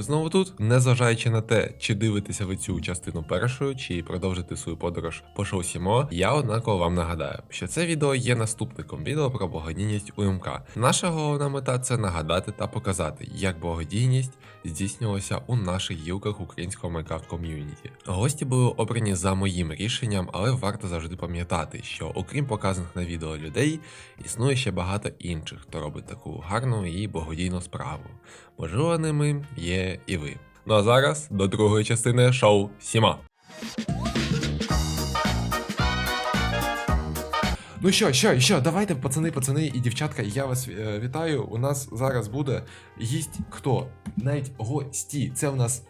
ви знову тут. Незважаючи на те, чи дивитеся ви цю частину першою, чи продовжите свою подорож по шоу Сімо, я однаково вам нагадаю, що це відео є наступником відео про благодійність УМК. Наша головна мета це нагадати та показати, як благодійність здійснювалася у наших гілках українського Майнкрафт ком'юніті. Гості були обрані за моїм рішенням, але варто завжди пам'ятати, що окрім показаних на відео людей, існує ще багато інших, хто робить таку гарну і благодійну справу. Можливо, ними є і ви. Ну а зараз до другої частини шоу Сіма. Ну що, що, що, давайте, пацани, пацани і дівчатка, я вас е, вітаю. У нас зараз буде гість хто? Навіть гості. Це в нас е,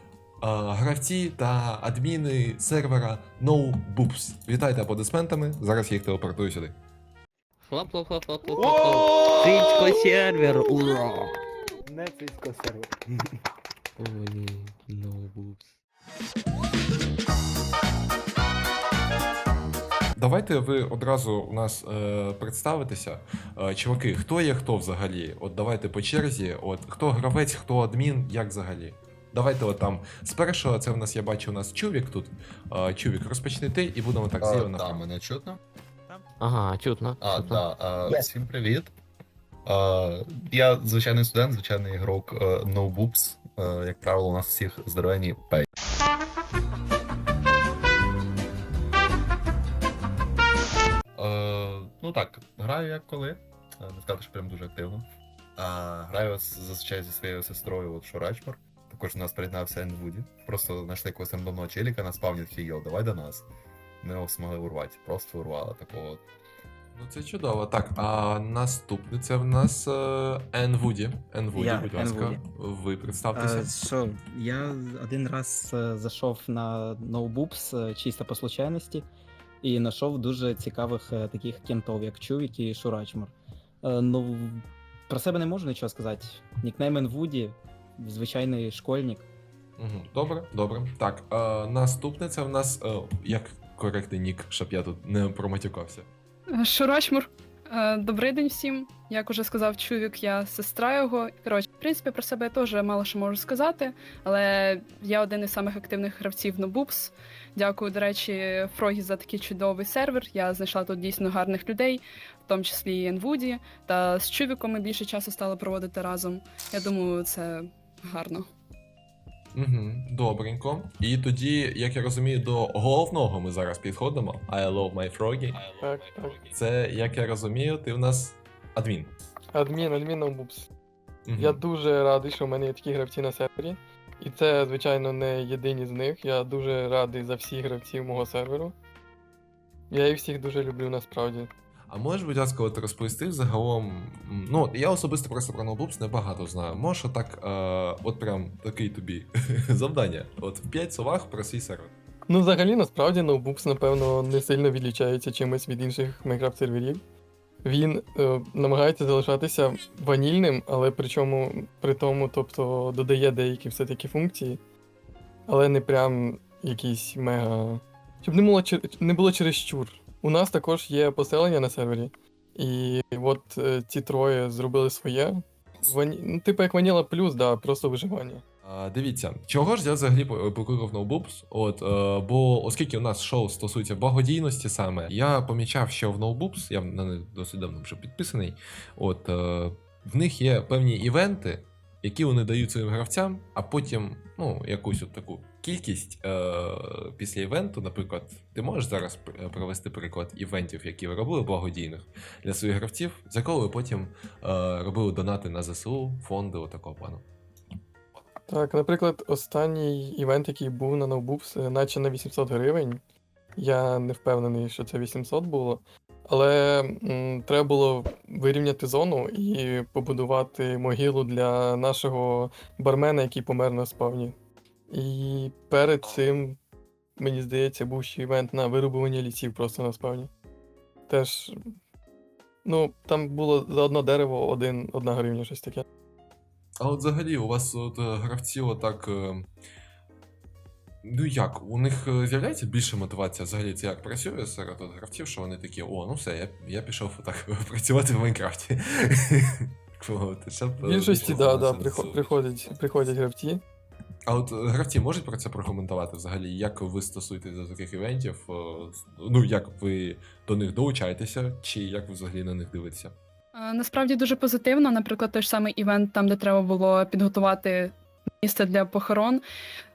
гравці та адміни сервера NoBoops. Вітайте аплодисментами. Зараз я їх телепортую сюди. хлоп хлоп хлоп хлоп хлоп хлоп Цичко сервер, ура! Не циско сервер. О, ні, no boobs. Давайте ви одразу у нас е, представитеся. Е, чуваки, хто є хто взагалі? От давайте по черзі. От хто гравець, хто адмін, як взагалі? Давайте от там з першого, це в нас я бачу у нас Чувік тут. Е, Чувік, розпочни ти і будемо так А, зліва да, направо. мене чутно? Ага, чутно. А, чутно. да, а, Yes. всім привіт. Я звичайний студент, звичайний ігрок е, No Boobs. Е, Як правило, у нас всіх здоровенні пей. Е, Ну так, граю як коли. Не сказати, що прям дуже активно. Граю зазвичай зі своєю сестрою от Шурачмор. Також у нас приєднався Енвуді. Просто знайшли якогось рандомного челіка на спавні такий, йо, давай до нас. Ми його змогли урвати. Просто урвали такого. Ну це чудово. Так, а наступний це в нас е, Ен Вуді. Ен Вуді, Я, будь ласка. Ви представтеся. Е, Що, я один раз е, зайшов на NoBoops е, чисто по случайності і знайшов дуже цікавих таких кентов, як Чувік і Шурачмор. Е, Ну, про себе не можу нічого сказати. Нікнейм Енвуді, звичайний школьник. Добре, добре. Так, наступне це в нас як коректний нік, щоб я тут не проматюкався. Шурачмур. Е, Добрий день всім. Як уже сказав чувік, я сестра його. Коротше, в принципі, про себе я теж мало що можу сказати, але я один із самих активних гравців Нобупс. Дякую, до речі, Фрогі за такий чудовий сервер. Я знайшла тут дійсно гарних людей, в тому числі і Енвуді. Та з чувіком ми більше часу стали проводити разом. Я думаю, це гарно. Угу, добренько. І тоді, як я розумію, до головного ми зараз підходимо. I love my froggy. Так, так. Це, як я розумію, ти в нас адмін. Адмін, адмін Бубс. Угу. Я дуже радий, що в мене є такі гравці на сервері. І це, звичайно, не єдині з них. Я дуже радий за всіх гравців мого серверу. Я їх всіх дуже люблю насправді. А можеш, будь ласка, от розповісти загалом. Ну, я особисто просто про ноутбукс небагато знаю. Можеш отак, е, от прям такий тобі завдання. От в 5 словах про свій сервер. Ну, взагалі, насправді, ноутбукс, напевно, не сильно відлічається чимось від інших Minecraft серверів. Він е, намагається залишатися ванільним, але причому при тому, тобто додає деякі все-таки функції, але не прям якісь мега. Щоб не було, не було чересчур. У нас також є поселення на сервері, і от е, ці троє зробили своє. Вані... Ну, типу як Ваніла плюс, да, просто виживання. А, дивіться, чого ж я взагалі покликав NoBoops? От, е, бо оскільки у нас шоу стосується благодійності саме, я помічав, що в NoBoops, я на них досить давно вже підписаний, от, е, в них є певні івенти, які вони дають своїм гравцям, а потім, ну, якусь от таку кількість е, після івенту, наприклад, ти можеш зараз провести приклад івентів, які ви робили благодійних для своїх гравців, за кого ви потім е, робили донати на ЗСУ, фонди отакого плану. Так, наприклад, останній івент, який був на NoBoops, е, наче на 800 гривень. Я не впевнений, що це 800 було. Але м, треба було вирівняти зону і побудувати могилу для нашого бармена, який помер на спавні. І перед цим, мені здається, був ще івент на вирубування лісів просто на спавні. Теж. Ну, там було за одне дерево один, одна гривня, щось таке. А от взагалі у вас от е, гравці отак. е, Ну як, у них е, з'являється більше мотивація взагалі це як працює серед гравців, що вони такі, о, ну все, я, я пішов так працювати в Майнкрафті. В е, більшості, да, приходять, приходять гравці. А от е, гравці можуть про це прокоментувати взагалі, як ви стосуєтесь до таких івентів? Ну, як ви до них долучаєтеся, чи як ви взагалі на них дивитеся? Насправді дуже позитивно. Наприклад, той ж самий івент, там, де треба було підготувати місце для похорон.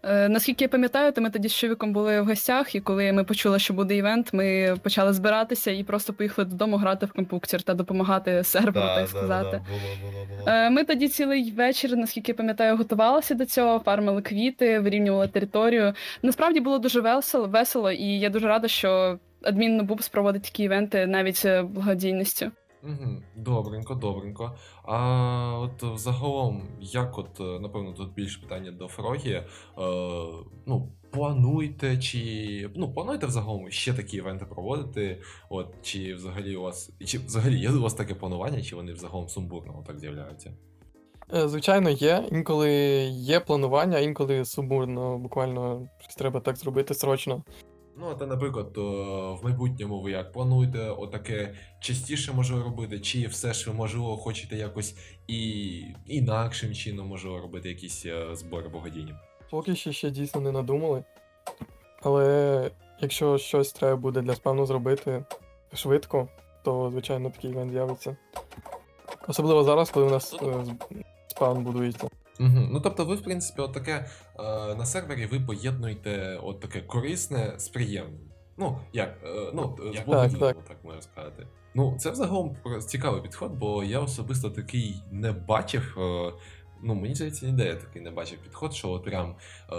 Е, Наскільки я пам'ятаю, то ми тоді з чоловіком були в гостях, і коли ми почули, що буде івент, ми почали збиратися і просто поїхали додому грати в компуктер та допомагати серверу, так сказати. було, було, було. Е, Ми тоді цілий вечір, наскільки я пам'ятаю, готувалися до цього, фармили квіти, вирівнювали територію. Насправді було дуже весело, весело, і я дуже рада, що адмін Нобубс проводить такі івенти навіть е, благодійністю. Угу, добренько, добренько. А от взагалом, як от, е, напевно, тут більше питання до Фрогі. Е, ну, плануєте, чи. Ну, плануєте взагалом ще такі івенти проводити? От, чи взагалі у вас. Чи взагалі є у вас таке планування, чи вони взагалом сумбурно так з'являються? Е, Звичайно, є. Інколи є планування, інколи сумбурно, буквально щось треба так зробити срочно. Ну, та, наприклад, е, в майбутньому ви як плануєте отаке частіше можливо робити, чи все ж ви можливо хочете якось і інакшим чином можливо робити якісь е, збори благодійні? Поки що ще дійсно не надумали. Але якщо щось треба буде для спавну зробити швидко, то звичайно такий івент з'явиться. Особливо зараз, коли у нас е, спаун будується. Угу. Ну тобто, ви, в принципі, от таке е, на сервері ви поєднуєте от таке корисне з приємним. Ну, як, е, ну, з Так, благодійним, так. так можна сказати. Ну, це взагалом про- цікавий підход, бо я особисто такий не бачив. Е, ну, мені здається, ніде я такий не бачив підход, що от прям е,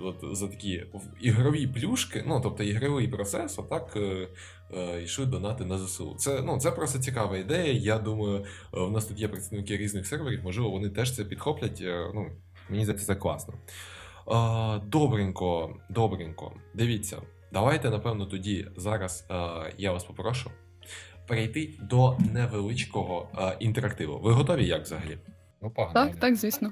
от за такі ігрові плюшки, ну тобто ігровий процес, отак е, е, йшли донати на ЗСУ. Це, ну, це просто цікава ідея. Я думаю, е, у нас тут є представники різних серверів, можливо, вони теж це підхоплять. е, Ну, мені здається, це класно. Е, Добренько, добренько. Дивіться, давайте, напевно, тоді зараз е, я вас попрошу перейти до невеличкого е, інтерактиву. Ви готові як взагалі? Ну, погнали. Так, так, звісно.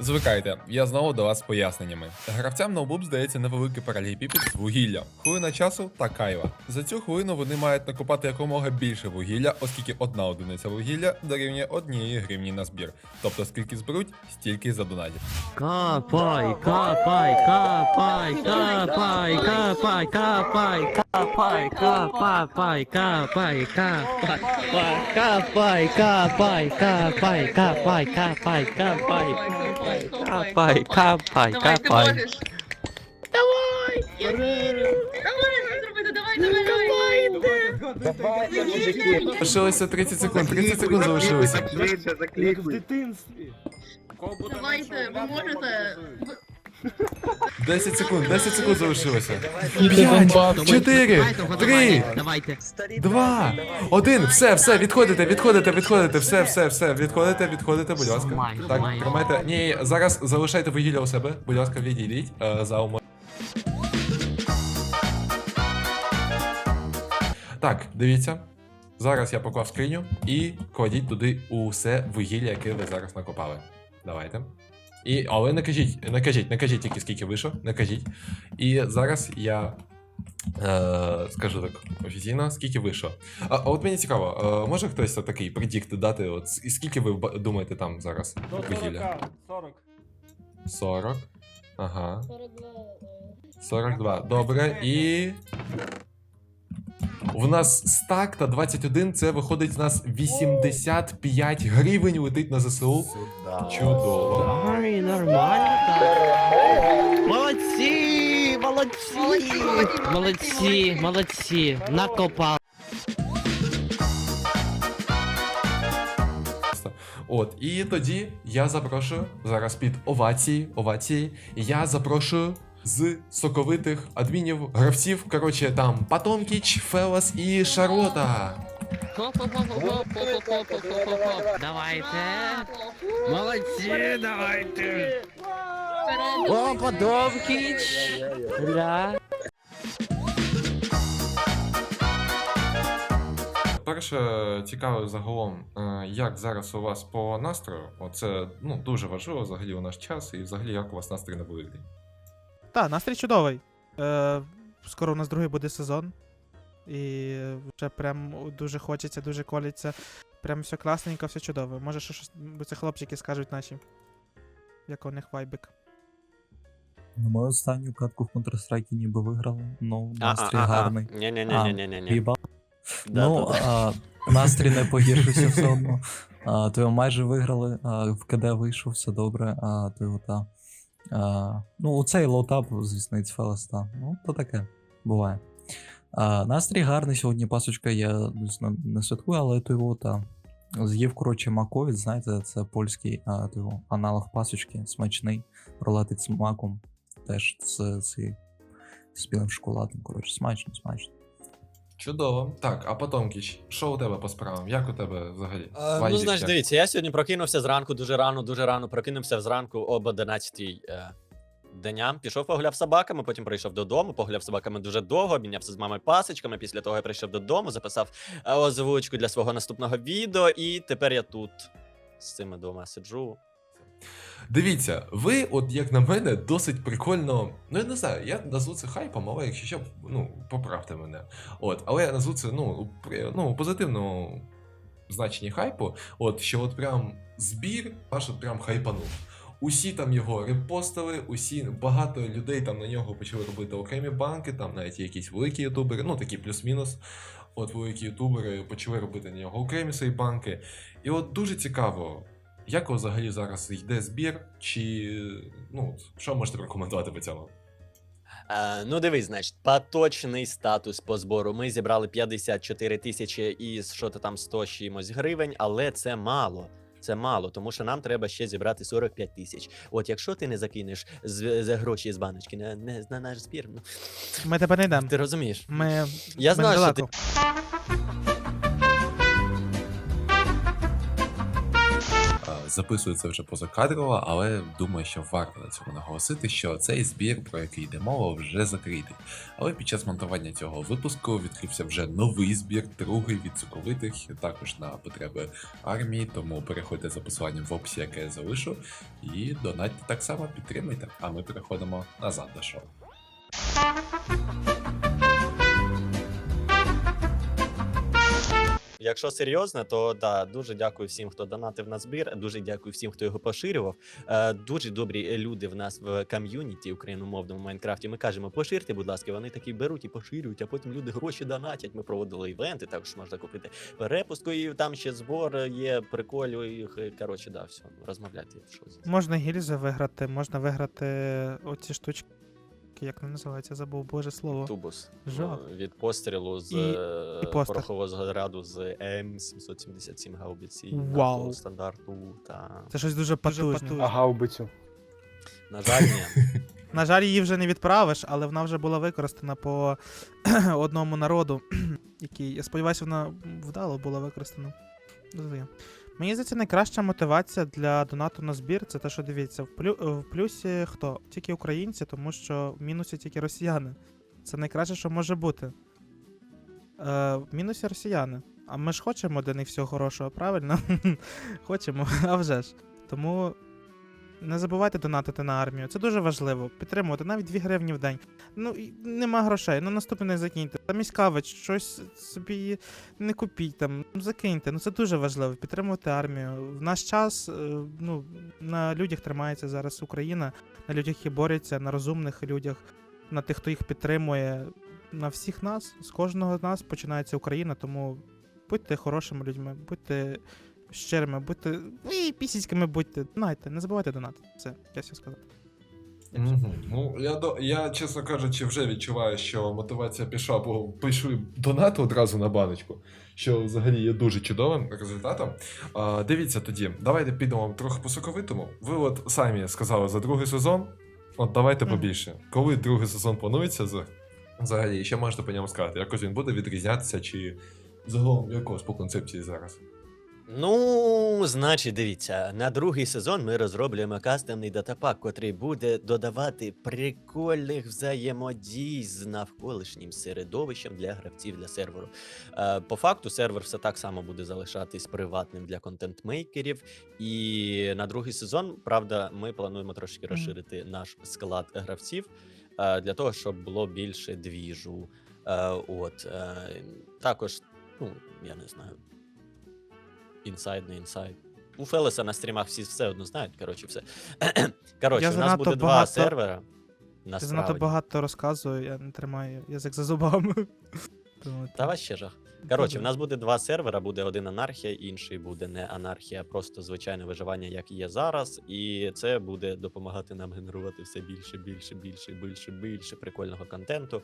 Звикайте, я знову до вас з поясненнями. Гравцям на обуб здається невеликий параліпіпід з вугілля. Хвилина часу та кайва. За цю хвилину вони мають накопати якомога більше вугілля, оскільки одна одиниця вугілля дорівнює однієї гривні на збір. Тобто скільки зберуть, стільки задонатять. Капай, капай, капай, капай, капай, капай, капай, капай, капай, капай, капай, капай, капай, капай, капай, капай, капай, капай, Давай, ти капай. можеш. Давай! Я вірю! Давай, зробити, давай, давай, давай! Лишилося 30 секунд, 30 секунд залишилося. Давайте, ви можете. 10 секунд, 10 секунд залишилося. П'ять, чотири, три, Давайте. Два, один, все, все, відходите, відходите, відходите, все, все, все, відходите, відходите, будь ласка. Так, тримайте. Ні, зараз залишайте вугілля у себе, будь ласка, відійдіть е, за умов. Так, дивіться. Зараз я поклав скриню і кладіть туди усе вугілля, яке ви зараз накопали. Давайте. І, але не кажіть, не кажіть, не кажіть тільки скільки вийшло, не кажіть. І зараз я е, скажу так офіційно, скільки вийшло. А, а от мені цікаво, е, може хтось такий предікт дати, от с- скільки ви думаєте там зараз вугілля? 40. 40. Ага. 42. 42. Добре. І. У нас стак та 21, це виходить з нас 85 гривень летить на ЗСУ. Чудово. Ай, нормально так. Молодці, молодці, молодці, молодці, накопали. От, і тоді я запрошую зараз під овації, овації. Я запрошую з соковитих адмінів, гравців. Коротше, там Патомкіч, Фелас і Шарлота. Давайте. Молодці, давайте. О, подобкіч. Да. Перше, цікаво загалом, е, як зараз у вас по настрою. Оце ну, дуже важливо взагалі у наш час, і взагалі як у вас настрій на великдень. Так, настрій чудовий. Е, скоро у нас другий буде сезон. І вже прям дуже хочеться, дуже колиться. Прям все класненько, все чудово. Може, що щось бо це хлопчики скажуть наші. Як у них вайбик. Ну, ми останню катку в Counter-Strike ніби виграли. Ну, настрій гарний. Ні-ні-ні-ні-ні-ні. Ну, да, да. а, настрій не погіршився все одно. А, то його майже виграли, а, в КД вийшов, все добре, а то його та. А, ну, цей лоутап, звісно, it's Fellas, та. Ну, то таке, буває. А, настрій гарний сьогодні, пасочка, я звісно, не святкую, але то його та. З'їв, коротше, маковіць, знаєте, це польський а, то аналог пасочки, смачний, рулетик з маком, теж з, з, з білим шоколадом, коротше, смачно, смачно. Чудово. Так, а Потомкіч, що у тебе по справам? Як у тебе взагалі? Е, Ну, значить, дивіться, я сьогодні прокинувся зранку дуже рано, дуже рано. Прокинувся зранку об 11 е, дня. Пішов погуляв з собаками, потім прийшов додому, погуляв з собаками дуже довго, обмінявся з мамою пасочками. Після того я прийшов додому, записав е, озвучку для свого наступного відео, і тепер я тут з цими двома сиджу. Дивіться, ви, от як на мене, досить прикольно. Ну я не знаю, я назву це хайпом, але якщо що, ну, поправте мене. От, але я назву це ну, при, ну, позитивному значенні хайпу. От, що от прям збір аж от прям хайпанув. Усі там його репостили, усі багато людей там на нього почали робити окремі банки, там навіть якісь великі ютубери, ну такі плюс-мінус. От великі ютубери почали робити на нього окремі свої банки. І от дуже цікаво, як взагалі зараз йде збір, чи ну що можете прокоментувати по цьому? Е, ну, дивись, значить, поточний статус по збору. Ми зібрали 54 тисячі із що то там 100 чимось гривень, але це мало. Це мало, тому що нам треба ще зібрати 45 тисяч. От якщо ти не закинеш з, з гроші з баночки на, не, на наш збір, ну Ми тебе не йдемо. ти розумієш. Ми. Я ми знаю, що ти це вже позакадрово, але думаю, що варто на цьому наголосити, що цей збір, про який йде мова, вже закритий. Але під час монтування цього випуску відкрився вже новий збір, другий від соковитих, також на потреби армії. Тому переходьте за посиланням в описі, яке я залишу, і донатьте так само підтримуйте. А ми переходимо назад до шоу. Якщо серйозно, то да, дуже дякую всім, хто донатив на збір. Дуже дякую всім, хто його поширював. Е, дуже добрі люди в нас в ком'юніті україномовному Майнкрафті. Ми кажемо, поширте, будь ласка. Вони такі беруть і поширюють, а потім люди гроші донатять. Ми проводили івенти, також можна купити перепустку, і там ще збор є, приколю. І, коротше, да, все, розмовляйте. Що з- Можна гільзи виграти, можна виграти оці штучки. Як вони називаються, забув боже слово. Тубус Жах. е, від пострілу з І- е, і порохового зграду з М777 гаубиці Вау. НАТО стандарту. Та Це щось дуже потужне. А гаубицю. на жаль, ні. На жаль, її вже не відправиш, але вона вже була використана по одному народу, який, я сподіваюся, вона вдало була використана. Розумію. Мені здається, найкраща мотивація для донату на збір це те, що дивіться, в, плю... в плюсі хто? Тільки українці, тому що в мінусі тільки росіяни. Це найкраще, що може бути. Е, в мінусі росіяни. А ми ж хочемо для них всього хорошого, правильно? хочемо, а вже ж. Тому не забувайте донатити на армію. Це дуже важливо. Підтримувати навіть 2 гривні в день. Ну, нема грошей, ну наступний не закиньте. Там кавич, щось собі не купіть там, закиньте. Ну це дуже важливо. Підтримувати армію. В наш час е, ну, на людях тримається зараз Україна, на людях, які борються, на розумних людях, на тих, хто їх підтримує. На всіх нас, з кожного з нас починається Україна, тому будьте хорошими людьми, будьте щирими, будьте. І пісіцькими будьте. Донайте, не забувайте донатити. Все, я все сказав. Угу. Ну, я, до, я, чесно кажучи, вже відчуваю, що мотивація пішла, бо пишу донат одразу на баночку, що взагалі є дуже чудовим результатом. А, дивіться тоді, давайте підемо трохи по соковитому. Ви от самі сказали за другий сезон. От давайте побільше. Коли другий сезон планується, взагалі, що можете по ньому сказати? Якось він буде відрізнятися, чи загалом якось по концепції зараз? Ну, значить, дивіться, на другий сезон ми розроблюємо кастомний датапак, котрий буде додавати прикольних взаємодій з навколишнім середовищем для гравців для серверу. Е, по факту, сервер все так само буде залишатись приватним для контент-мейкерів. І на другий сезон, правда, ми плануємо трошки розширити наш склад гравців е, для того, щоб було більше двіжу. Е, от е, також, ну я не знаю. Інсайд, не інсайд. У Фелеса на стрімах всі все одно знають. Коротше, все. Коротше, Я у нас занадто буде два багато- сервера. Ти Насправді. занадто багато розказую, я не тримаю язик за зубами. Тому Та вас ще жах. Коротше, в нас буде два сервера: буде один анархія, інший буде не анархія, а просто звичайне виживання, як є зараз. І це буде допомагати нам генерувати все більше, більше, більше, більше, більше прикольного контенту.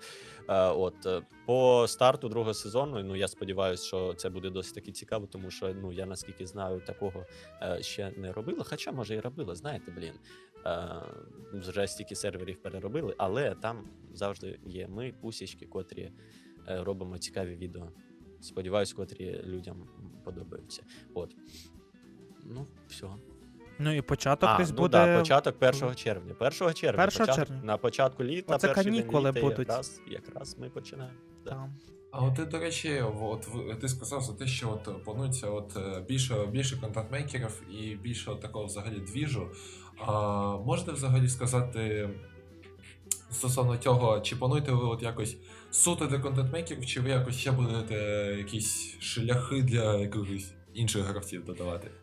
Е, от е, по старту другого сезону, ну я сподіваюся, що це буде досить таки цікаво, тому що ну я наскільки знаю, такого е, ще не робила. Хоча може і робила, знаєте, блін. Вже стільки серверів переробили, але там завжди є ми, пусічки, котрі робимо цікаві відео. Сподіваюсь, котрі людям подобаються. От. Ну, все. Ну і початок а, десь ну буде. да, початок 1 червня. 1 червня. 1 початок, червня. На початку літа, Оце перший день літа, будуть. Якраз, якраз ми починаємо. Да. Там. А от ти, до речі, от ти сказав за те, що от планується от е, більше, більше контент-мейкерів і більше от такого взагалі двіжу. А можете взагалі сказати стосовно цього, чи плануєте ви от якось суто для контент-мейкерів, чи ви якось ще будете якісь шляхи для якихось інших гравців додавати?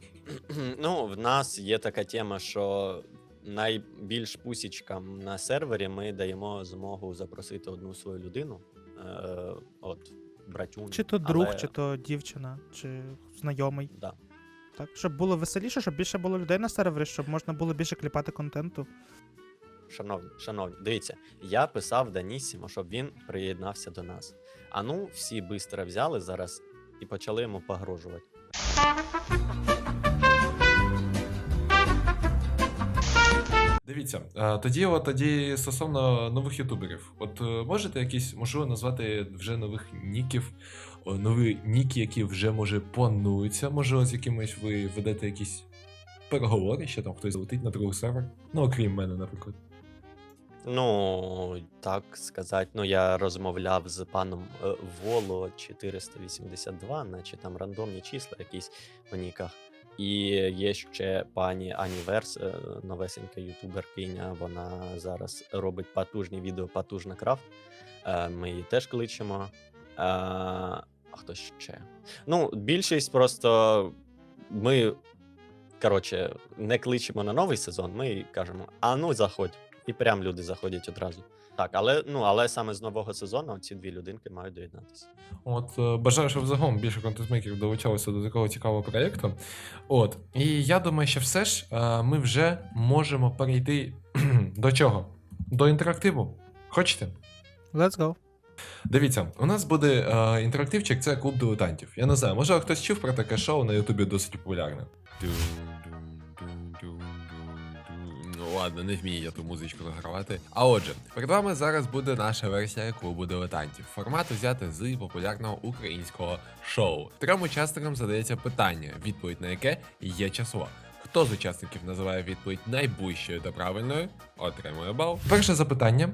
Ну, в нас є така тема, що найбільш пусічкам на сервері ми даємо змогу запросити одну свою людину. Е, от, братюню. Чи то друг, але- чи то дівчина, чи знайомий. Да. Так, щоб було веселіше, щоб більше було людей на сервері, щоб можна було більше кліпати контенту. Шановні, шановні, дивіться, я писав Данісімо, щоб він приєднався до нас. А ну, всі швидко взяли зараз і почали йому погрожувати. Дивіться, е, тоді, от тоді стосовно нових ютуберів. От е, можете якісь, можливо, назвати вже нових ніків, нові ніки, які вже може плануються, можливо, з якимись ви ведете якісь переговори, що там хтось залетить на другий сервер. Ну, окрім мене, наприклад. Ну, так сказати, ну я розмовляв з паном е, Воло 482, наче там рандомні числа якісь в ніках. І є ще пані Аніверс, е, новесенька ютуберкиня. Вона зараз робить потужні відео потужна крафт. Е, Ми її теж кличемо. А хто ще? Ну, більшість просто ми, коротше, не кличемо на новий сезон, ми кажемо: а ну заходь. І прям люди заходять одразу. Так, але ну але саме з нового сезону ці дві людинки мають доєднатися. От е, бажаю, щоб загалом більше контент-мейкерів долучалося до такого цікавого проєкту. От. І я думаю, що все ж е, ми вже можемо перейти до чого? До інтерактиву. Хочете? Let's go. Дивіться, у нас буде е, інтерактивчик, це клуб дилетантів. Я не знаю, може хтось чув про таке шоу на Ютубі досить популярне. Ладно, не вмію я ту музичку загравати. А отже, перед вами зараз буде наша версія клубу дилетантів. Формат взяти з популярного українського шоу. Трьом учасникам задається питання, відповідь на яке є число. Хто з учасників називає відповідь найближчою та правильною, отримує бал. Перше запитання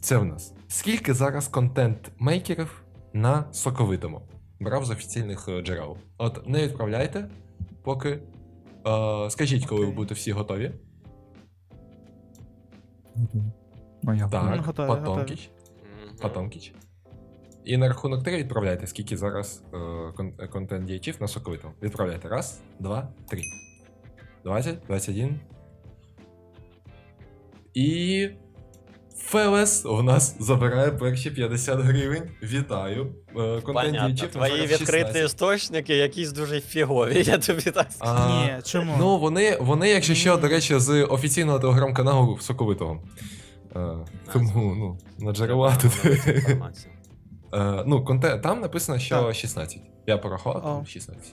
це в нас. Скільки зараз контент-мейкерів на соковитому? Брав з офіційних е, джерел. От не відправляйте, поки. Е, скажіть, коли ви будете всі готові. Ну, я Так, готові, готові. Потомкіч. Потомкіч. І на рахунок 3 відправляйте, скільки зараз е, кон- е, контент діячів на соковитому. Відправляйте. Раз, два, три. 20, 21. І. Фелес у нас забирає перші 50 гривень. Вітаю. Е, Понятно, твої відкриті істочники якісь дуже фігові, я тобі так скажу. А, Ні, чому? Ну, вони, вони, якщо що, до речі, з офіційного телеграм-каналу Соковитого. Е, тому, ну, на джерела тут. Е, ну, контент, там написано, що Так. 16. Я порахував, там 16.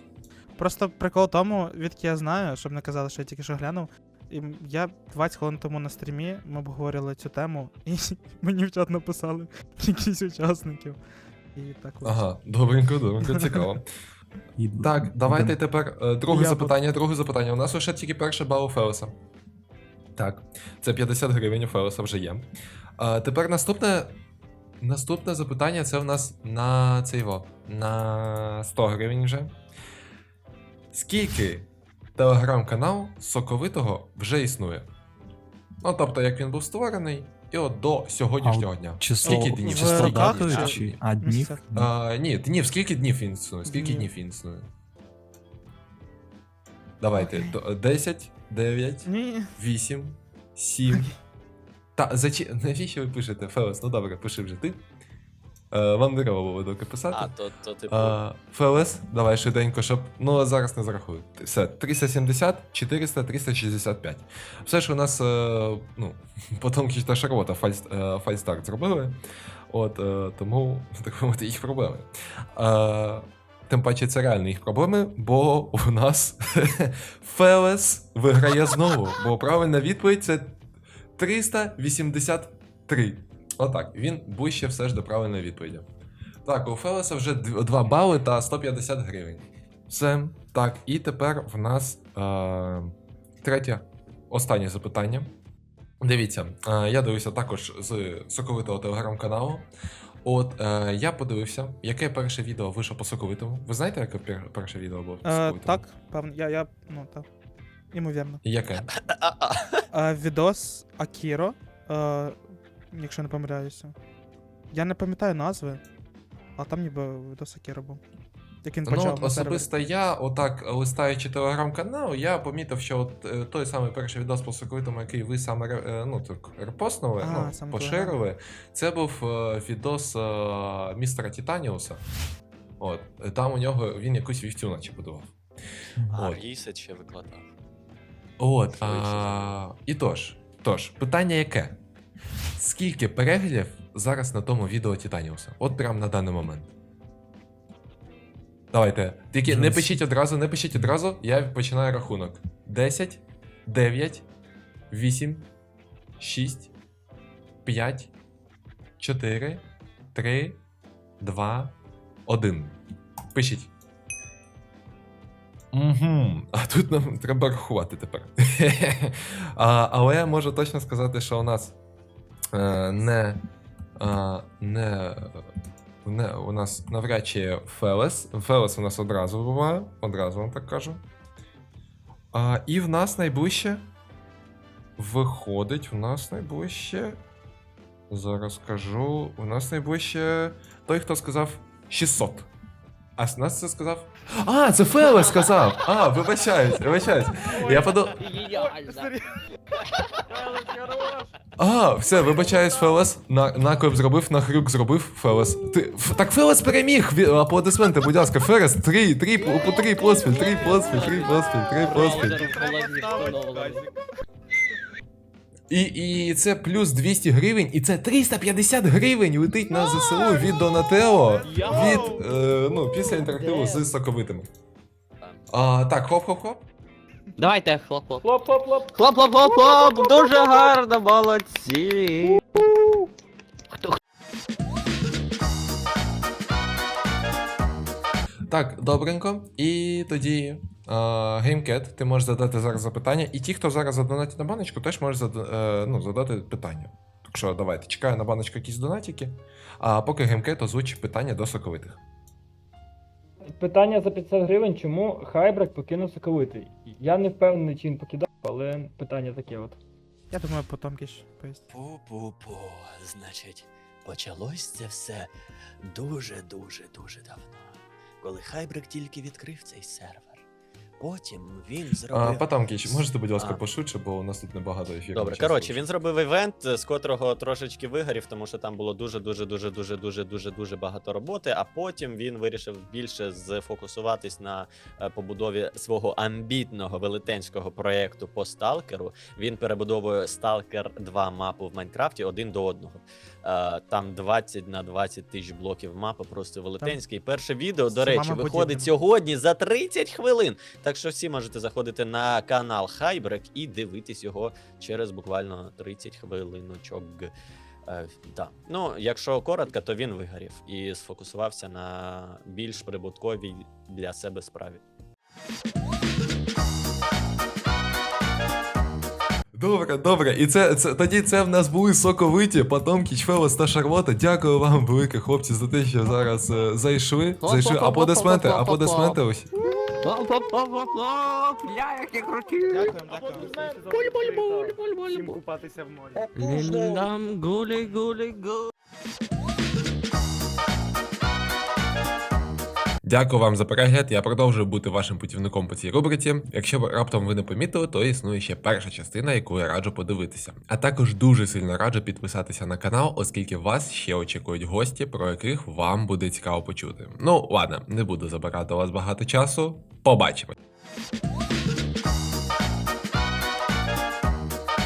Просто прикол тому, відки я знаю, щоб не казали, що я тільки що глянув. І я 20 хвилин тому на стрімі ми обговорювали цю тему, і мені в чат написали кількість учасників. І так. Ага, добренько, добренько, цікаво. Так, давайте тепер е, друге Я запитання. Друге запитання. У нас лише тільки перше бал у Фелеса. Так, це 50 гривень у Фелеса вже є. А, тепер наступне. Наступне запитання це в нас на цей во, на 100 гривень вже. Скільки телеграм-канал Соковитого вже існує? Ну, тобто, як він був створений, і от до сьогоднішнього дня. Число, Скільки днів? Число дати чи чи а днів? А, ні, днів, скільки днів він існує? Скільки Днів. він існує? Давайте, Окей. 10, 9, Ні. 8, 7, Та зачі... навіщо ви пишете, Фелес? Ну добре, пиши вже ти. Е, вам не треба було доки писати. А, то, то типу. А, Фелес, давай швиденько, щоб. Ну, зараз не зарахую. Все, 370, 400, 365. Все ж у нас, е, ну, потомки та Шарлота фальс- е, фальстарт зробили. От, е, тому, так мовити, їх проблеми. Е, тим паче, це реально їх проблеми, бо у нас Фелес виграє знову. Бо правильна відповідь це 383. Отак, він ближче все ж до правильної відповіді. Так, у Фелеса вже 2 бали та 150 гривень. Все. Так, і тепер в нас е, третє, останнє запитання. Дивіться, е, я дивився також з соковитого телеграм-каналу. От е, я подивився, яке перше відео вийшло по соковитому. Ви знаєте, яке пер- перше відео було по Е, соковитому? так, певно, я, я, ну так. Ймовірно. Яке? Е, відос Акіро, е, якщо не помиляюся. Я не пам'ятаю назви, а там ніби відос Акіро був. Як він Ну, от особисто я, отак листаючи телеграм-канал, я помітив, що от е, той самий перший відос по соковитому, який ви саме е, ну, так, репостнули, А, ну, саме поширили, це був е, відос е, містера Титаніуса. От, там у нього він якусь вівцю наче будував. А, От. Ще викладав. От, а, і тож, тож, питання яке? Скільки переглядів зараз на тому відео Титаніуса? От прямо на даний момент. Давайте. Тільки не пишіть одразу, не пишіть одразу, я починаю рахунок. 10, 9, 8, 6, 5, 4, 3, 2, 1. Пишіть. Угу. А тут нам треба рахувати тепер. а, але я можу точно сказати, що у нас не, е, не, не. У нас навряд чи Фелес. Фелес у нас одразу буває, одразу вам так кажу. А, і в нас найближче. Виходить, в нас найближче. Зараз кажу. У нас найближче. Той, хто сказав 600. А з нас це сказав. А, це Фелес сказав! А, вибачаюсь, вибачаюсь. Я подумав. А, все, вибачаюсь, Фелес. На, наклеп зробив, на хрюк зробив Фелес. Ти, ф, так Фелес переміг! Ві- Аплодисменти, будь ласка, Ферес, три, три, по по три поспіль, три поспіль, три поспіль, три поспіль. В. І, і це плюс 200 гривень, і це 350 гривень летить на ЗСУ від Донателло, від, е, ну, після інтерактиву з соковитими. А, так, хоп-хоп-хоп. Давайте хлоп-хлоп. Хлоп-хлоп-хлоп. Хлоп-хлоп-хлоп-хлоп. Дуже гарно, молодці. Хто Так, добренько. І тоді Геймкет, ти можеш задати зараз запитання. І ті, хто зараз задонатить на баночку, теж можеш зада- е, ну, задати питання. Так що давайте, чекаю на баночку якісь донатики. А поки Геймкет озвучить питання до соковитих. Питання за 500 гривень, чому Хайбрек покинув соковитий? Я не впевнений, чи він покидав, але питання таке от. Я думаю, потім кіш поясню. Пу-пу-пу. Значить, почалось це все дуже-дуже дуже давно. Коли Хайбрик тільки відкрив цей сервер. Потім він А, зробив. Потамкіч, можете, будь ласка, А. пошвидше, бо у нас тут небагато ефірів. Добре, коротше, він зробив івент, з котрого трошечки вигорів, тому що там було дуже, дуже, дуже, дуже, дуже, дуже, дуже багато роботи. А потім він вирішив більше зфокусуватись на е, побудові свого амбітного велетенського проєкту по сталкеру. Він перебудовує Stalker 2 мапу в Майнкрафті один до одного. Е, Там 20 на 20 тисяч блоків мапи, просто велетенський. Перше відео, з до речі, виходить сьогодні за 30 хвилин. Так що всі можете заходити на канал Хайбрек і дивитись його через буквально 30 хвилиночок. Е, да. Ну, якщо коротко, то він вигорів і сфокусувався на більш прибутковій для себе справі. Добре, добре. І це, це тоді це в нас були соковиті, потомки Фелес та Шарлота. Дякую вам, велике хлопці, за те, що зараз е, зайшли. Зайшли. Аплодисменти, аплодисменти ось. Хлоп-хлоп-хлоп-хлоп. Ля, які круті. Дякую, дякую. Всім купатися в морі. Дам гулі, гулі, гулі. Дякую вам за перегляд. Я продовжую бути вашим путівником по цій рубриці. Якщо раптом ви не помітили, то існує ще перша частина, яку я раджу подивитися. А також дуже сильно раджу підписатися на канал, оскільки вас ще очікують гості, про яких вам буде цікаво почути. Ну ладно, не буду забирати у вас багато часу. Побачимо.